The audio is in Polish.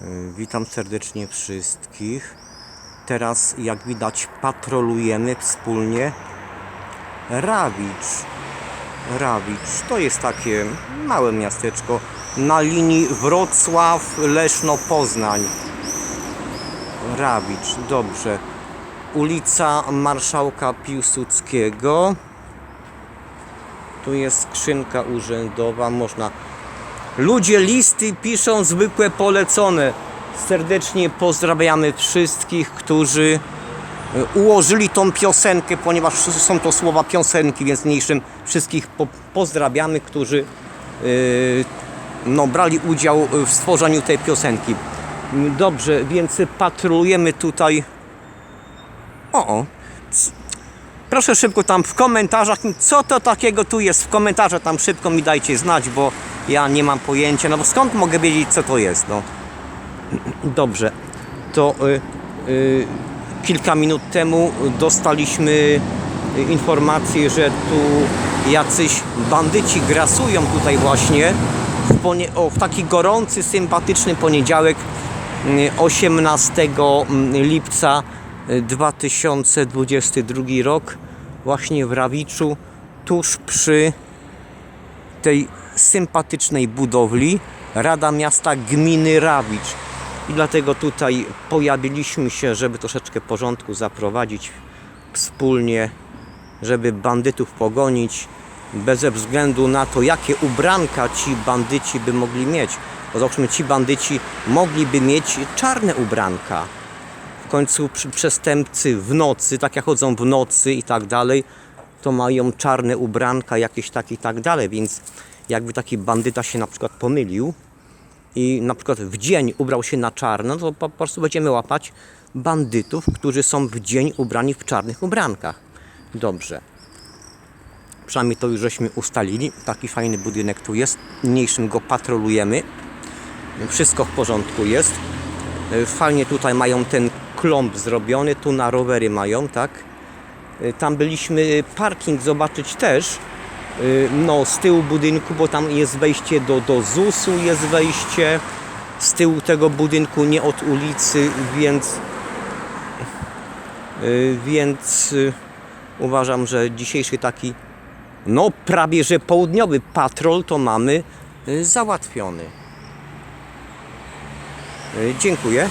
Y, Witam serdecznie wszystkich. Teraz, jak widać, patrolujemy wspólnie Rawicz. Rawicz to jest takie małe miasteczko na linii Wrocław-Leszno-Poznań. Rawicz, dobrze. Ulica Marszałka Piłsudskiego. Tu jest skrzynka urzędowa, można Ludzie listy piszą zwykłe polecone. Serdecznie pozdrawiamy wszystkich, którzy e, ułożyli tą piosenkę, ponieważ są to słowa piosenki, więc mniejszym wszystkich po pozdrawiamy, którzy e, no, brali udział w stworzeniu tej piosenki. Dobrze, więc patrolujemy tutaj. O, o. Proszę szybko tam w komentarzach, co to takiego tu jest w komentarzach, tam szybko mi dajcie znać, bo ja nie mam pojęcia, no bo skąd mogę wiedzieć co to jest, no. Dobrze, to y, y, kilka minut temu dostaliśmy y, informację, że tu jacyś bandyci grasują tutaj właśnie w, o, w taki gorący, sympatyczny poniedziałek y, 18 lipca y, 2022 rok właśnie w Rawiczu tuż przy tej sympatycznej budowli Rada Miasta Gminy Rawicz. I dlatego tutaj pojawiliśmy się, żeby troszeczkę porządku zaprowadzić wspólnie, żeby bandytów pogonić, bez względu na to, jakie ubranka ci bandyci by mogli mieć. Bo załóżmy, ci bandyci mogliby mieć czarne ubranka. W końcu przestępcy w nocy, tak jak chodzą w nocy i tak dalej, to mają czarne ubranka, jakieś takie i tak dalej, więc jakby taki bandyta się na przykład pomylił i na przykład w dzień ubrał się na czarno, to po prostu będziemy łapać bandytów, którzy są w dzień ubrani w czarnych ubrankach. Dobrze. Przynajmniej to już żeśmy ustalili. Taki fajny budynek tu jest. Mniejszym go patrolujemy. Wszystko w porządku jest. Fajnie tutaj mają ten klomp zrobiony. Tu na rowery mają, tak? Tam byliśmy parking zobaczyć też. E, No, z tyłu budynku, bo tam jest wejście do, do ZUS-u, jest wejście z tyłu tego budynku, nie od ulicy, więc e, więc e, uważam, że dzisiejszy taki no prawie że południowy patrol to mamy załatwiony. Dziękuję.